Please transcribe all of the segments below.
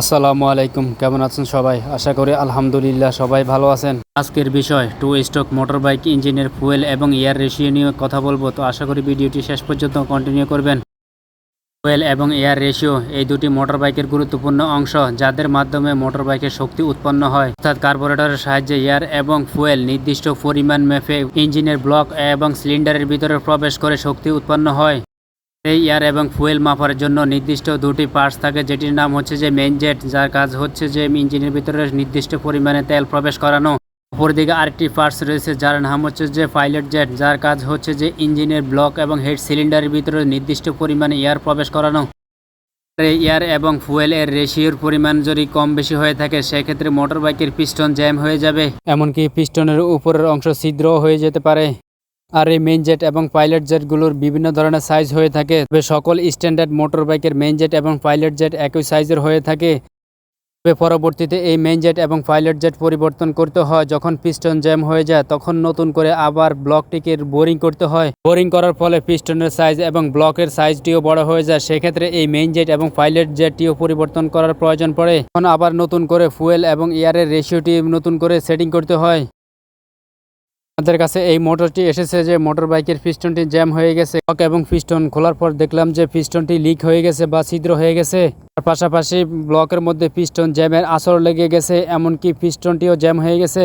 আসসালামু আলাইকুম, কেমন আছেন সবাই? আশা করি আলহামদুলিল্লাহ সবাই ভালো আছেন। আজকের বিষয় টু স্টক মোটর বাইক ইঞ্জিনের ফুয়েল এবং এয়ার রেশিও নিয়ে কথা বলব। তো আশা করি ভিডিওটি শেষ পর্যন্ত কন্টিনিউ করবেন। ফুয়েল এবং এয়ার রেশিও এই দুটি মোটর বাইকের গুরুত্বপূর্ণ অংশ, যাদের মাধ্যমে মোটর বাইকের শক্তি উৎপন্ন হয়। অর্থাৎ কার্বোরেটরের সাহায্যে এয়ার এবং ফুয়েল নির্দিষ্ট পরিমাণ মেপে ইঞ্জিনের ব্লক এবং সিলিন্ডারের ভিতরে প্রবেশ করে শক্তি উৎপন্ন হয়। এই এয়ার এবং ফুয়েল মাপার জন্য নির্দিষ্ট দুটি পার্টস থাকে, যেটির নাম হচ্ছে যে মেইন জেট যার কাজ হচ্ছে যে ইঞ্জিনের ভিতরে নির্দিষ্ট পরিমাণে তেল প্রবেশ করানো। অপরদিকে আরেকটি পার্টস রয়েছে, যার নাম হচ্ছে যে পাইলট জেট যার কাজ হচ্ছে যে ইঞ্জিনের ব্লক এবং হেড সিলিন্ডারের ভিতরে নির্দিষ্ট পরিমাণে এয়ার প্রবেশ করানো। এয়ার এবং ফুয়েল এর রেশিওর পরিমাণ যদি কম বেশি হয়ে থাকে, সেক্ষেত্রে মোটর বাইকের পিস্টন জ্যাম হয়ে যাবে। এমনকি পিস্টনের উপরের অংশ ছিদ্র হয়ে যেতে পারে। আর এই মেইন জেট এবং পাইলট জেটগুলোর বিভিন্ন ধরনের সাইজ হয়ে থাকে। তবে সকল স্ট্যান্ডার্ড মোটর বাইকের মেইন জেট এবং পাইলট জেট একই সাইজের হয়ে থাকে। তবে পরবর্তীতে এই মেইন জেট এবং পাইলট জেট পরিবর্তন করতে হয়। যখন পিস্টন জ্যাম হয়ে যায়, তখন নতুন করে আবার ব্লকটিকে বোরিং করতে হয়। বোরিং করার ফলে পিস্টনের সাইজ এবং ব্লকের সাইজটিও বড় হয়ে যায়। সেক্ষেত্রে এই মেইন জেট এবং পাইলট জেটটিও পরিবর্তন করার প্রয়োজন পড়ে। তখন আবার নতুন করে ফুয়েল এবং এয়ারের রেশিওটি নতুন করে সেটিং করতে হয়। আমাদের কাছে এই মোটরটি এসেছে যে মোটর বাইকের পিস্টনটি জ্যাম হয়ে গেছে। লক এবং পিস্টন খোলার পর দেখলাম যে পিস্টনটি লিক হয়ে গেছে বা ছিদ্র হয়ে গেছে। তার পাশাপাশি ব্লকের মধ্যে পিস্টন জ্যামের আসর লেগে গেছে, এমনকি পিস্টনটিও জ্যাম হয়ে গেছে।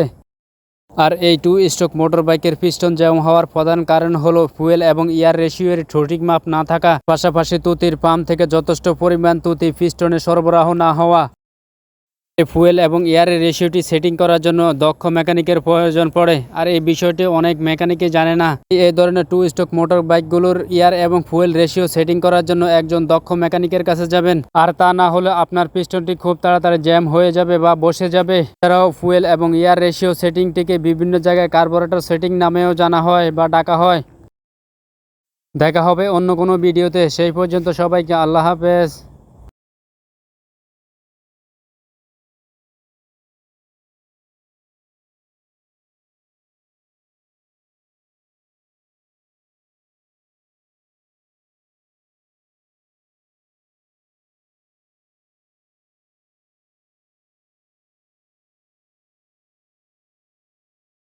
আর এই টু স্ট্রোক মোটর বাইকের পিস্টন জ্যাম হওয়ার প্রধান কারণ হলো ফুয়েল এবং এয়ার রেশিওর সঠিক মাপ না থাকা। পাশাপাশি তুতির পাম্প থেকে যথেষ্ট পরিমাণ তুতি পিস্টনে সরবরাহ না হওয়া। ফুয়েল এবং এয়ারের রেশিওটি সেটিং করার জন্য দক্ষ মেকানিকের প্রয়োজন পড়ে। আর এই বিষয়টি অনেক মেকানিকে জানে না। এই ধরনের টু স্টক মোটর বাইকগুলোর এয়ার এবং ফুয়েল রেশিও সেটিং করার জন্য একজন দক্ষ মেকানিকের কাছে যাবেন। আর তা না হলে আপনার পিস্টনটি খুব তাড়াতাড়ি জ্যাম হয়ে যাবে বা বসে যাবে। এছাড়াও ফুয়েল এবং এয়ার রেশিও সেটিংটিকে বিভিন্ন জায়গায় কার্বোরেটর সেটিং নামেও জানা হয় বা ডাকা হয়। দেখা হবে অন্য কোনো ভিডিওতে। সেই পর্যন্ত সবাইকে আল্লাহ হাফেজ।